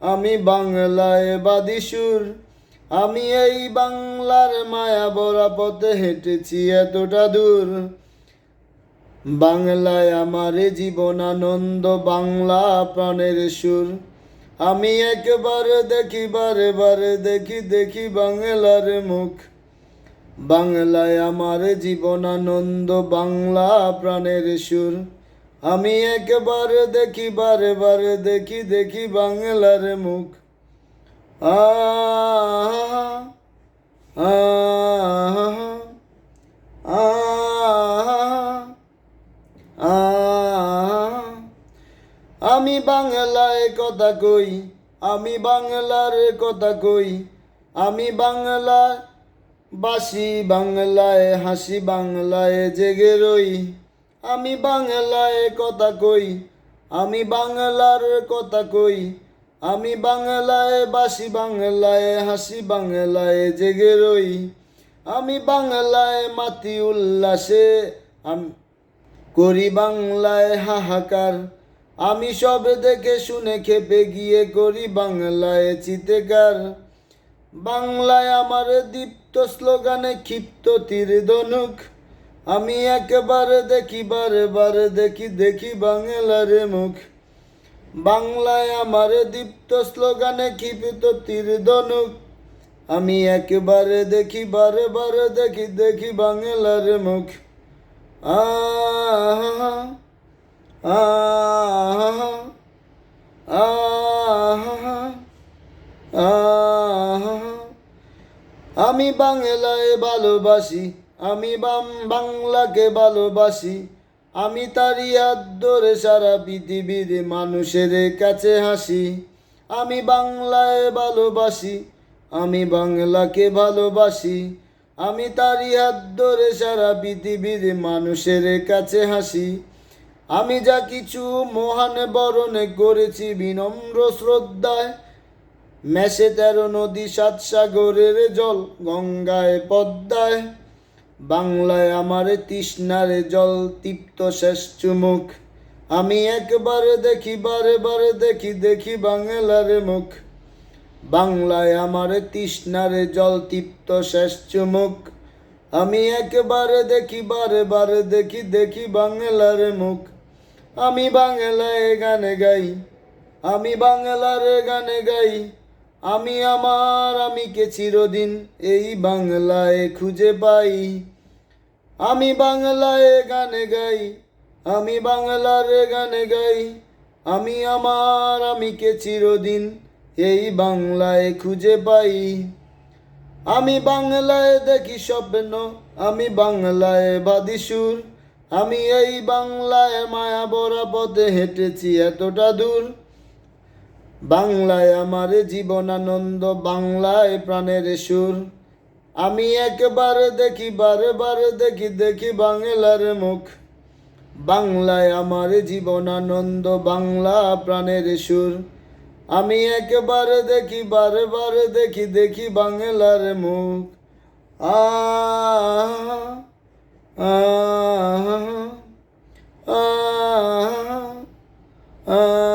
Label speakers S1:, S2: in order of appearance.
S1: আমি বাংলায় বাদি সুর। আমি এই বাংলার মায়া বরা পথে হেঁটেছি এতটা দূর। বাংলায় আমার জীবন আনন্দ, বাংলা প্রাণের সুর। আমি একবারে দেখি, বারে বারে দেখি দেখি বাংলার মুখ। বাংলায় আমার জীবন আনন্দ, বাংলা প্রাণের সুর। আমি একবারে দেখি বারে বারে দেখি দেখি বাংলার মুখ আমি বাংলায় কথা কই আমি বাংলার কথা কই আমি বাংলা বাসি বাংলায় হাসি বাংলায় জেগে রই আমি বাংলায় কথা কই, আমি বাংলার কথা কই। আমি বাংলায় বাসি বাংলায়, হাসি বাংলায় জেগে রই। আমি বাংলায় মাতি উল্লাসে, আমি করি বাংলায় হাহাকার। আমি সব দেখে শুনে খেপে গিয়ে করি বাংলায় চিতেকার। বাংলায় আমার দীপ্ত স্লোগানে ক্ষিপ্ত তীর ধনুক। আমি একেবারে দেখি বারে বারে দেখি দেখি বাংলার মুখ বাংলায় আমার দীপ্ত স্লোগানে ক্ষিপ্ত তীর ধনুক আমি একেবারে দেখি বারে বারে দেখি দেখি বাংলার মুখ আহা আহা আহা আহা আমি বাংলায় ভালোবাসি আমি বাম বাংলাকে ভালোবাসি, আমি তারই ধরে সারা পৃথিবীর মানুষের কাছে হাসি। আমি বাংলায় ভালোবাসি, আমি বাংলাকে ভালোবাসি, আমি তারই ধরে সারা পৃথিবীর মানুষের কাছে হাসি। আমি যা কিছু মহান বরণে করেছি বিনম্র শ্রদ্ধায়, মেসে তেরো নদী সাত সাগরের জল গঙ্গায় পদ্মায়। বাংলায় আমার তৃষ্ণার জল তৃপ্ত শেষ চুমুক। আমি একবারে দেখি, বারে বারে দেখি দেখি বাংলার মুখ। বাংলায় আমার তৃষ্ণার জল তৃপ্ত শেষ চুমুক। আমি একবারে দেখি, বারে বারে দেখি দেখি বাংলার মুখ। আমি বাংলায় গানে গাই, আমি বাংলার গানে গাই। আমি আমার আমিকে চিরদিন এই বাংলায় খুঁজে পাই। আমি বাংলায় গানে গাই, আমি বাংলার গানে গাই। আমি আমার আমিকে চিরদিন এই বাংলায় খুঁজে পাই। আমি বাংলায় দেখি স্বপ্ন, আমি বাংলায় বাদিসুর আমি এই বাংলায় মায়া বরা পথে হেঁটেছি এতটা দূর। বাংলায় আমার জীবন আনন্দ বাংলায় প্রাণের সুর। আমি একবারে দেখি বারে বারে দেখি দেখি বাংলার মুখ। বাংলায় আমার জীবন আনন্দ বাংলা প্রাণের সুর। আমি একবারে দেখি বারে বারে দেখি দেখি বাংলার মুখ। আহা আহা আহা